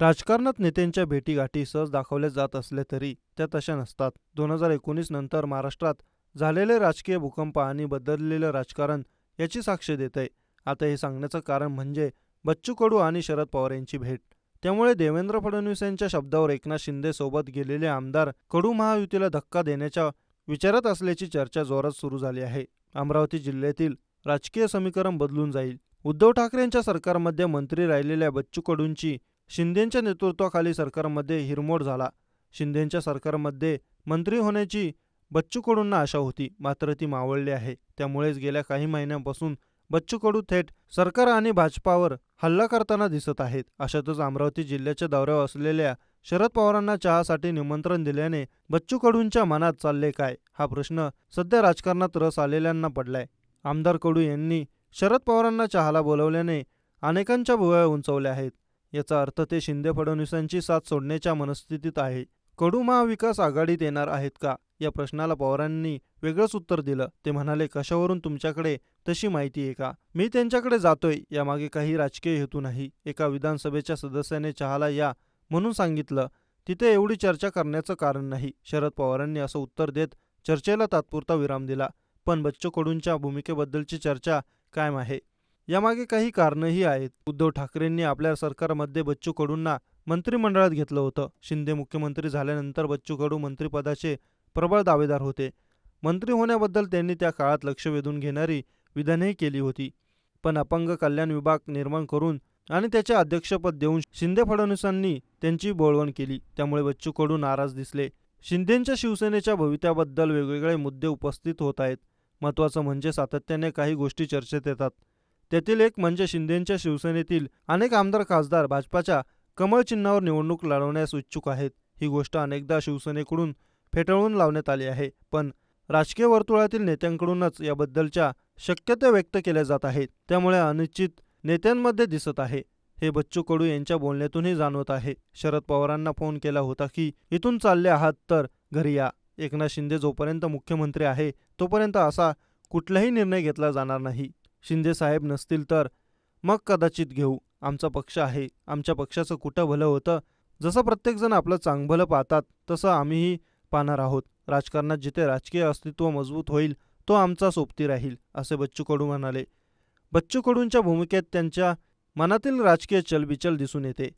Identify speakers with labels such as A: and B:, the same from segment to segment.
A: राजकारणात नेत्यांच्या भेटीगाठी सहज दाखवल्या जात असले तरी त्या तशा नसतात. दोन हजार एकोणीस नंतर महाराष्ट्रात झालेले राजकीय भूकंप आणि बदललेलं राजकारण याची साक्ष देत आहे आता हे सांगण्याचं कारण म्हणजे बच्चू कडू आणि शरद पवार यांची भेट. त्यामुळे देवेंद्र फडणवीस यांच्या शब्दावर एकनाथ शिंदे सोबत गेलेले आमदार कडू महायुतीला धक्का देण्याच्या विचारात असल्याची चर्चा जोरात सुरू झाली आहे. अमरावती जिल्ह्यातील राजकीय समीकरण बदलून जाईल. उद्धव ठाकरे यांच्या सरकारमध्ये मंत्री राहिलेल्या बच्चू कडूंची शिंदेंच्या नेतृत्वाखाली सरकारमध्ये हिरमोड झाला. शिंदेंच्या सरकारमध्ये मंत्री होण्याची बच्चू कडूंना आशा होती मात्र ती मावळली आहे. त्यामुळेच गेल्या काही महिन्यांपासून बच्चू कडू थेट सरकार आणि भाजपावर हल्ला करताना दिसत आहेत. अशातच अमरावती जिल्ह्याच्या दौऱ्यावर असलेल्या शरद पवारांना चहासाठी निमंत्रण दिल्याने बच्चू कडूंच्या मनात चालले काय? हा प्रश्न सध्या राजकारणात रस आलेल्यांना पडलाय. आमदार कडू यांनी शरद पवारांना चहाला बोलवल्याने अनेकांच्या भुवया उंचवल्या आहेत. याचा अर्थ ते शिंदे फडणवीसांची साथ सोडण्याच्या मनस्थितीत आहे. कडू महाविकास आघाडीत येणार आहेत का? या प्रश्नाला पवारांनी वेगळंच उत्तर दिलं. ते म्हणाले कशावरून तुमच्याकडे तशी माहिती आहे का? मी त्यांच्याकडे जातोय. यामागे काही राजकीय हेतू नाही. एका विधानसभेच्या सदस्याने चहाला या म्हणून सांगितलं. तिथे एवढी चर्चा करण्याचं कारण नाही. शरद पवारांनी असं उत्तर देत चर्चेला तात्पुरता विराम दिला. पण बच्चू कडूंच्या भूमिकेबद्दलची चर्चा कायम आहे. यामागे काही कारणंही आहेत. उद्धव ठाकरेंनी आपल्या सरकारमध्ये बच्चू कडूंना मंत्रिमंडळात घेतलं होतं. शिंदे मुख्यमंत्री झाल्यानंतर बच्चू कडू मंत्रिपदाचे प्रबळ दावेदार होते. मंत्री होण्याबद्दल त्यांनी त्या काळात लक्ष वेधून घेणारी विधानही केली होती. पण अपंग कल्याण विभाग निर्माण करून आणि त्याचे अध्यक्षपद देऊन शिंदे फडणवीसांनी त्यांची बोळवण केली. त्यामुळे बच्चू कडू नाराज दिसले. शिंदेंच्या शिवसेनेच्या भवित्याबद्दल वेगवेगळे मुद्दे उपस्थित होत आहेत. महत्त्वाचं म्हणजे सातत्याने काही गोष्टी चर्चेत येतात. त्यातील एक म्हणजे शिंदेंच्या शिवसेनेतील अनेक आमदार खासदार भाजपाच्या कमळ चिन्हावर निवडणूक लढवण्यास इच्छुक आहेत. ही गोष्ट अनेकदा शिवसेनेकडून फेटाळून लावण्यात आली आहे पण राजकीय वर्तुळातील नेत्यांकडूनच याबद्दलच्या शक्यता व्यक्त केल्या जात आहेत. त्यामुळे अनिश्चित नेत्यांमध्ये दिसत आहे. हे बच्चू कडू यांच्या बोलण्यातूनही जाणवत आहे. शरद पवारांना फोन केला होता की इथून चालले आहात तर घरी या. एकनाथ शिंदे जोपर्यंत मुख्यमंत्री आहे तोपर्यंत असा कुठलाही निर्णय घेतला जाणार नाही. शिंदे साहेब नसतील तर? मग कदाचित घेऊ. आमचा पक्ष आहे. आमच्या पक्षाचं कुठं भलं होतं? जसं प्रत्येकजण आपलं चांगभलं पाहतात तसं आम्हीही पाहणार आहोत. राजकारणात जिथे राजकीय अस्तित्व मजबूत होईल तो आमचा सोबती राहील असे बच्चू कडू म्हणाले. बच्चू कडूंच्या भूमिकेत त्यांच्या मनातील राजकीय चलबिचल दिसून येते.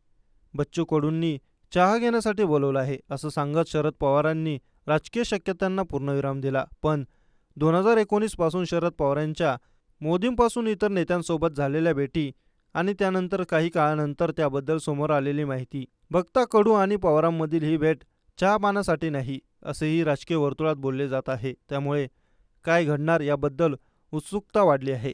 A: बच्चू कडूंनी चहा घेण्यासाठी बोलवलं आहे असं सांगत शरद पवारांनी राजकीय शक्यतांना पूर्णविराम दिला. पण दोन हजार एकोणीसपासून शरद पवारांच्या मोदींपासून इतर नेत्यांसोबत झालेल्या भेटी आणि त्यानंतर काही काळानंतर त्याबद्दल समोर आलेली माहिती. बघता कडू आणि पवारांमधील ही भेट चहा नाही असेही राजकीय वर्तुळात बोलले जात आहे. त्यामुळे काय घडणार याबद्दल उत्सुकता वाढली आहे.